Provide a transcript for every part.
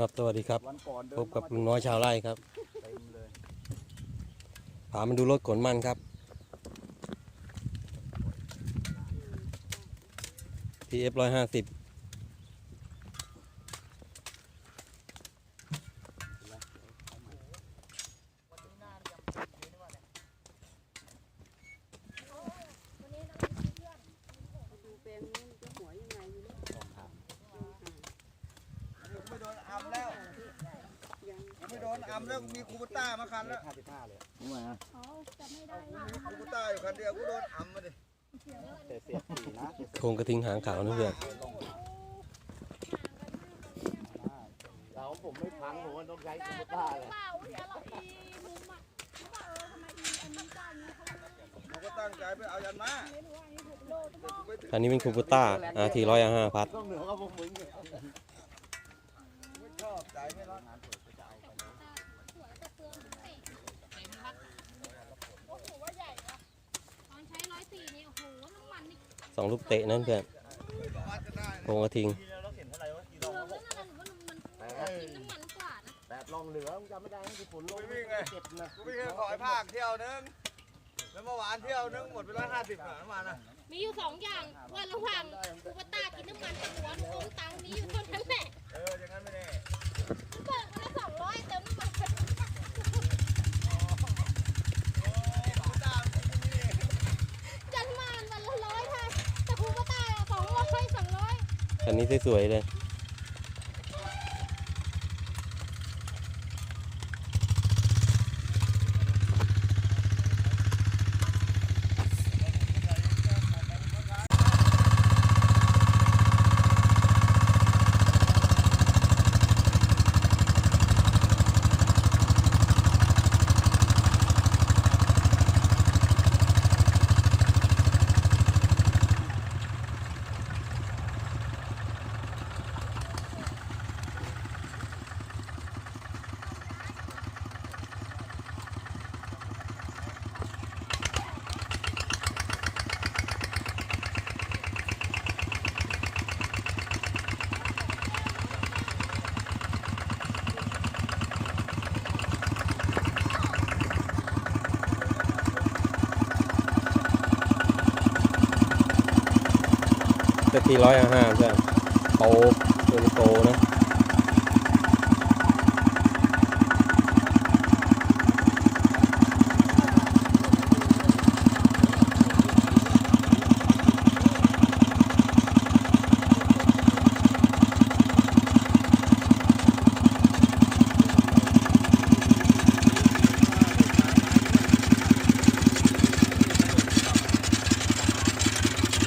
ครับสวัสดีครับพบกับลุงน้อยชาวไร่ครับเต็มเลพามาดูรถขนมันครับ PF สิบ ไม่โดนอัมแล้วมีคูปต้ามาคันเลแล้ขวห้าสิบห้าเลยนี่มามีคูปต้าอยู่คันเดียวกูโดนอัมมาดิแต่เสียบสี่นะโครงกระทิงหางขาวนะเพื่อนเราผมไม่พังผมว่าต้องใช้คอมพิวเตอร์เลยเปล่าเดี๋ยวเราอีมุมอะเขาบอกเออทำไมอีอันนี้เจ้านี้เขากูก็ตั้งใจไปเอายันมาไม่รู้ว่าอันนี้ถูกโลดแต่กูไปถึงอันนี้เป็นคูปูต้า RT ร้อยห้าพัดต้องเหนือกับพวกมึงเนี่ยไม่ชอบใจไม่รักโอ้โหว่าให สี่นี่โอ้โหน้ำมันนี่สองลูกเตะนั่นเพื่อนวัดจะได้โครงกระทิงลองแล้วนะหรือว่ามันมันกินน้ำมันกว่านะแต่ลองเหลือมึงจำไม่ได้ที่ฝนลงเจ็บนะกูไม่เคยขอให้ภาคเที่ยวนึงแล้วเมื่อวานเที่ยวนึงหมดไปร้อยห้าสิบหน่อยมานะมีอยู่สองอย่างว่าระหว่างคูปตากินน้ำมันกับหัวโอนตังมีอยู่เท่านั้นแหละเอออย่างนั้นไม่แน่ เบิกมาละสองร้อยเติมน้ำมัน คูปต้ามันที่นี่ จันมานวันละร้อยค่ะแต่คูปต้าสองร้อยสองร้อย คันนี้สวยๆเลย เซตีร้อยห้าเพื่โตตัวนี้โตนะ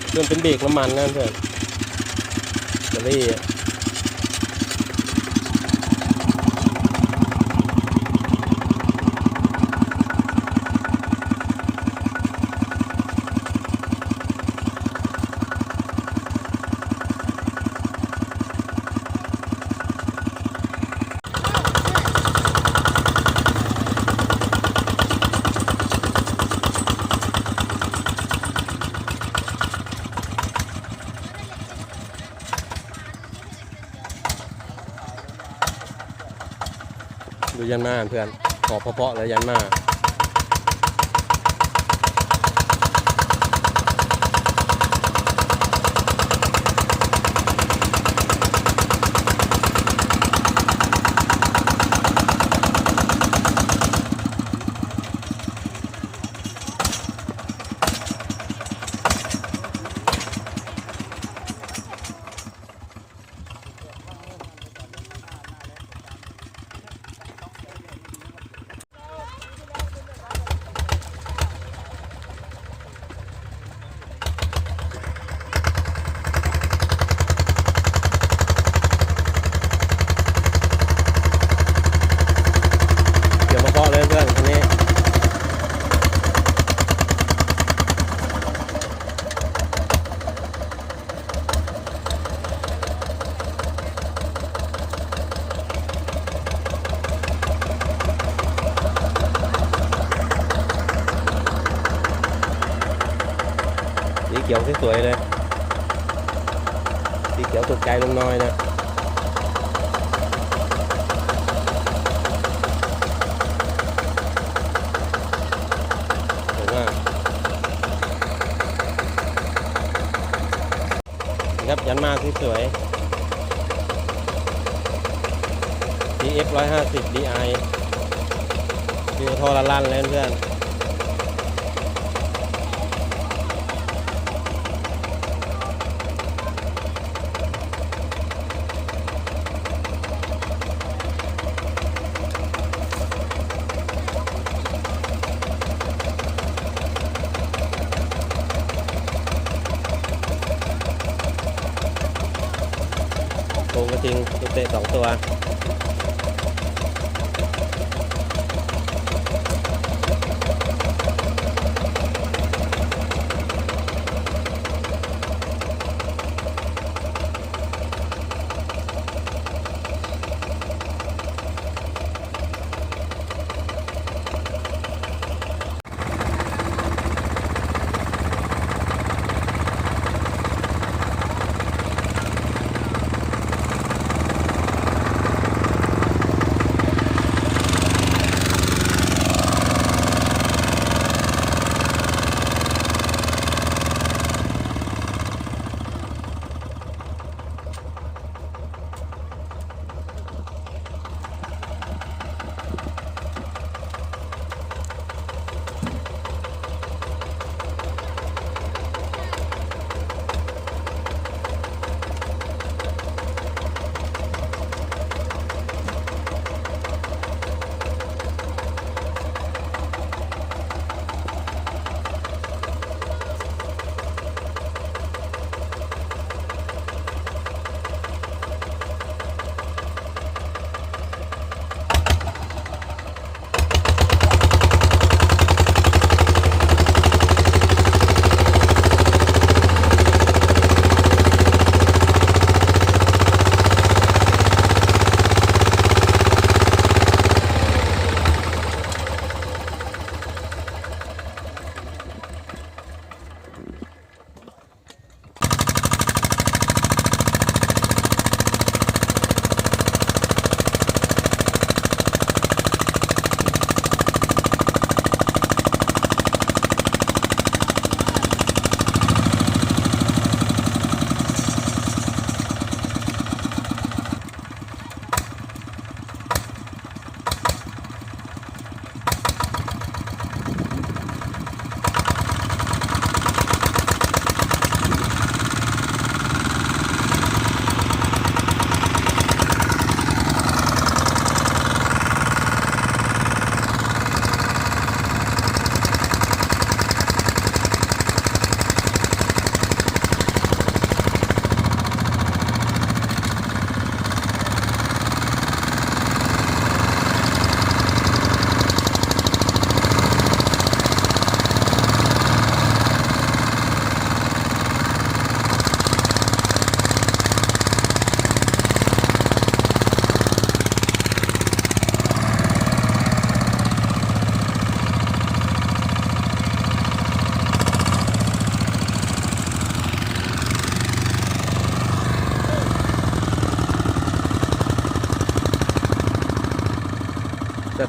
เพื่อนเป็นเบรกน้ำมันนั่นเพื่อน เยันมาเพื่อนขอเพาะๆเลยยันมาเดี๋ยวมาเพาะเลยเพื่อนคันนี้ สีเขียวสวยๆเลย สีเขียวถูกใจลุงน้อยนะันมากที่สวย DF 150 DI ดูโทรลั่นเลยเพื่อน ทิง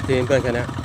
ตัวเตะสองตัวจัดทีมเพื่อนกันนะ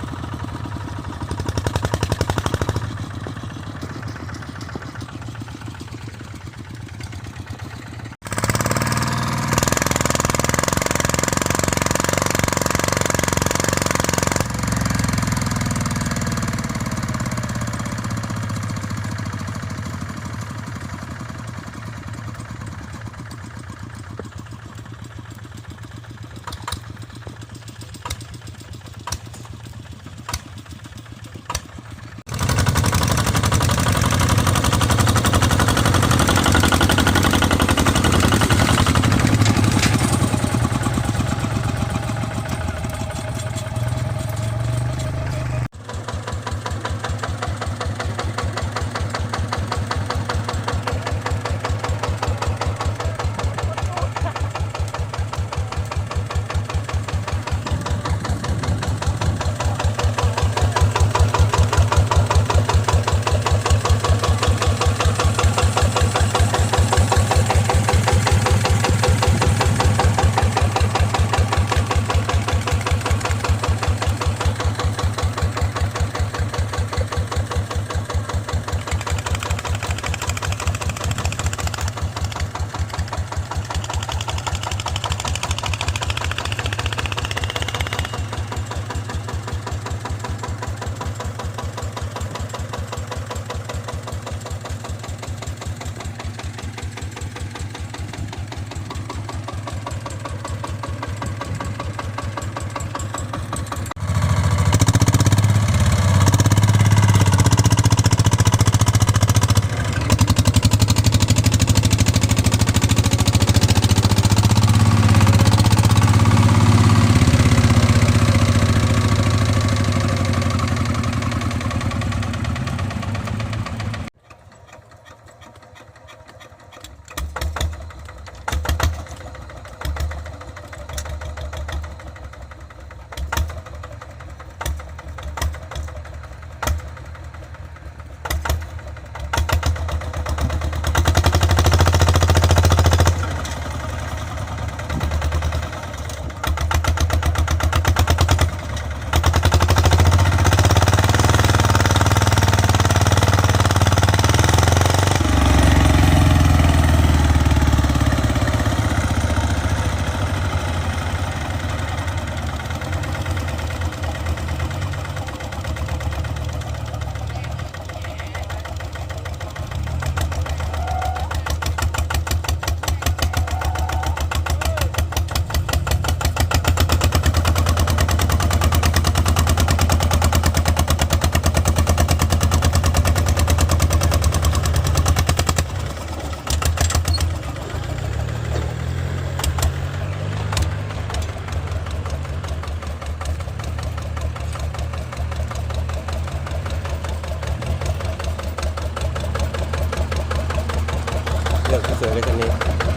เสริมเลยคันนี้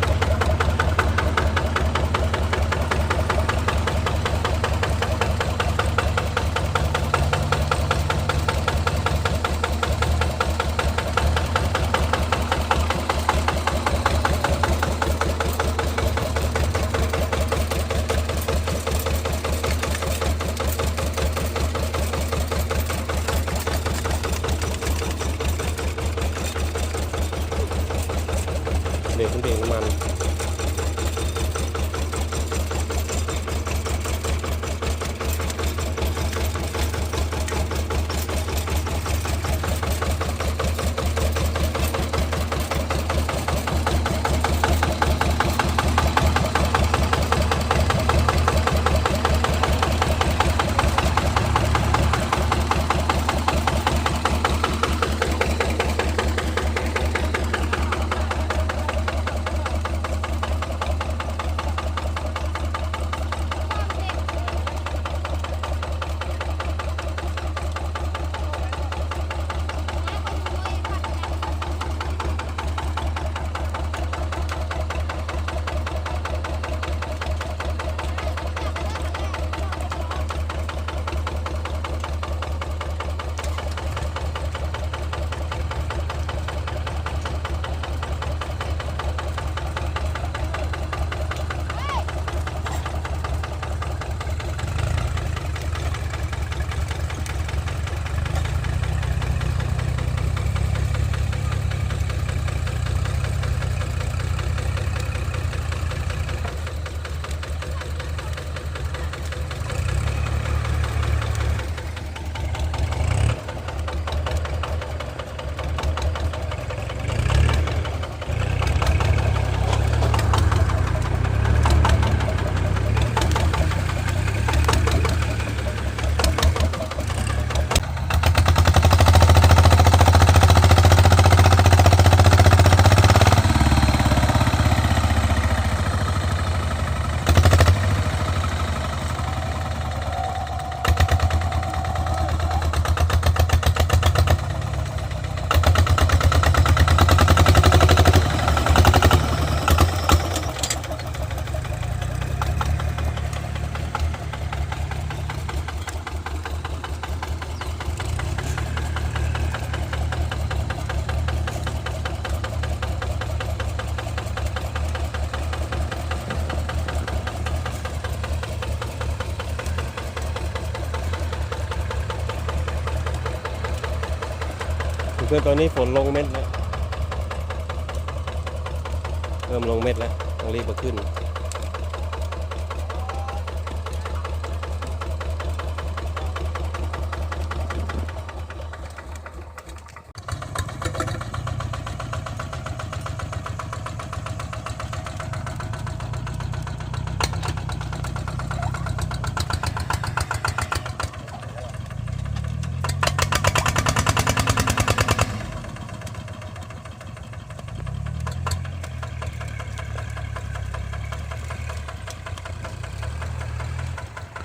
เพื่อนตอนนี้ฝนลงเม็ดแล้ว เริ่มลงเม็ดแล้ว ต้องรีบมาขึ้น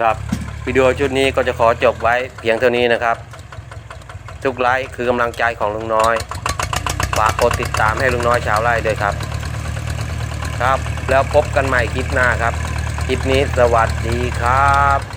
ครับวิดีโอชุดนี้ก็จะขอจบไว้เพียงเท่านี้นะครับ ทุกไลค์คือกำลังใจของลุงน้อยฝากกดติดตามให้ลุงน้อยชาวไร่ด้วยครับ ครับ แล้วพบกันใหม่คลิปหน้าครับ คลิปนี้สวัสดีครับ